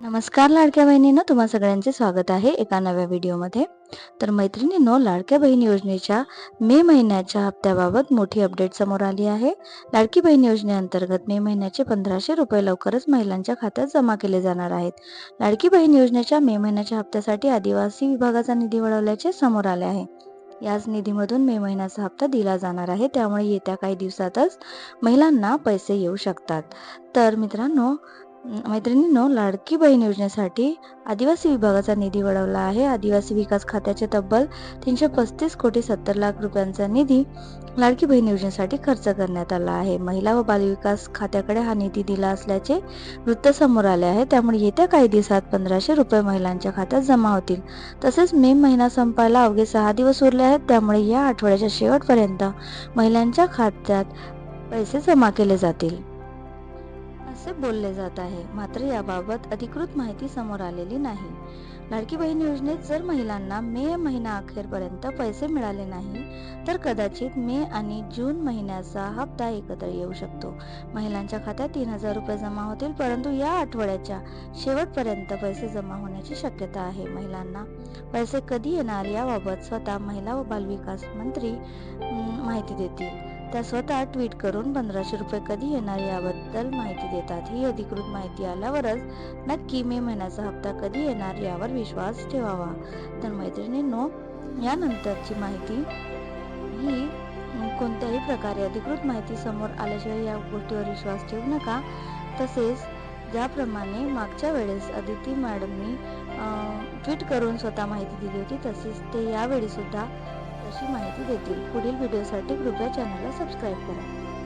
नमस्कार लाडक्या बहिणींनो तुम्हा सगळ्यांचे स्वागत आहे एका नव्या व्हिडिओमध्ये. तर मैत्रिणींनो लाडक्या बहीण योजनेच्या मे महिन्याच्या हप्त्याबाबत मोठी अपडेट समोर आली आहे. लाडकी बहीण योजनेअंतर्गत मे महिन्याचे पंधराशे रुपये लवकरच महिलांच्या खात्यात जमा केले जाणार आहेत. लाडकी बहीण योजनेच्या मे महिन्याच्या हप्त्यासाठी आदिवासी विभागाचा निधी वळवल्याचे समोर आले आहे. याच निधीमधून मे महिन्याचा हप्ता दिला जाणार आहे त्यामुळे येत्या काही दिवसातच महिलांना पैसे येऊ शकतात. तर मित्रांनो मैत्रिणींनो लाडकी बहीण योजनेसाठी आदिवासी विभागाचा निधी वळवला आहे. आदिवासी विकास खात्याचे तब्बल तीनशे पस्तीस कोटी सत्तर लाख रुपयांचा निधी लाडकी बहीण योजनेसाठी खर्च करण्यात आला आहे. महिला व बालविकास खात्याकडे हा निधी दिला असल्याचे वृत्त समोर आले आहे. त्यामुळे येत्या काही दिवसात पंधराशे रुपये महिलांच्या खात्यात जमा होतील. तसेच मे महिना संपायला अवघे सहा दिवस उरले आहेत. त्यामुळे या आठवड्याच्या शेवटपर्यंत महिलांच्या खात्यात पैसे जमा केले जातील. असे बोलले जात आहे. मात्र याबाबत अधिकृत माहिती समोर आलेली नाही. लाडकी बहीण योजनेत जर महिलांना मे महिना अखेरपर्यंत पैसे मिळाले नाही तर कदाचित मे आणि जून महिन्याचा हप्ता एकत्र येऊ शकतो. महिलांच्या खात्यात तीन हजार रुपये जमा होतील परंतु या आठवड्याच्या शेवटपर्यंत पैसे जमा होण्याची शक्यता आहे. महिलांना पैसे कधी येणार याबाबत स्वतः महिला व बालविकास मंत्री माहिती देतील. त्या स्वतः ट्विट करून पंधराशे रुपये कधी येणार याबद्दल माहिती देतात. ही अधिकृत माहिती आल्यावरच नक्की मे महिन्याचा हप्ता कधी येणार यावर विश्वास ठेवावा. तर मैत्रिणींनो यानंतरची माहिती ही कोणत्याही प्रकारे अधिकृत माहिती समोर आल्याशिवाय या गोष्टीवर विश्वास ठेवू नका. तसेच ज्याप्रमाणे मागच्या वेळेस अदिती मॅडमनी ट्विट करून स्वतः माहिती दिली होती तसेच ते यावेळी अशी माहिती देतील पुढील व्हिडिओसाठी कृपया चॅनलला सबस्क्राईब करा.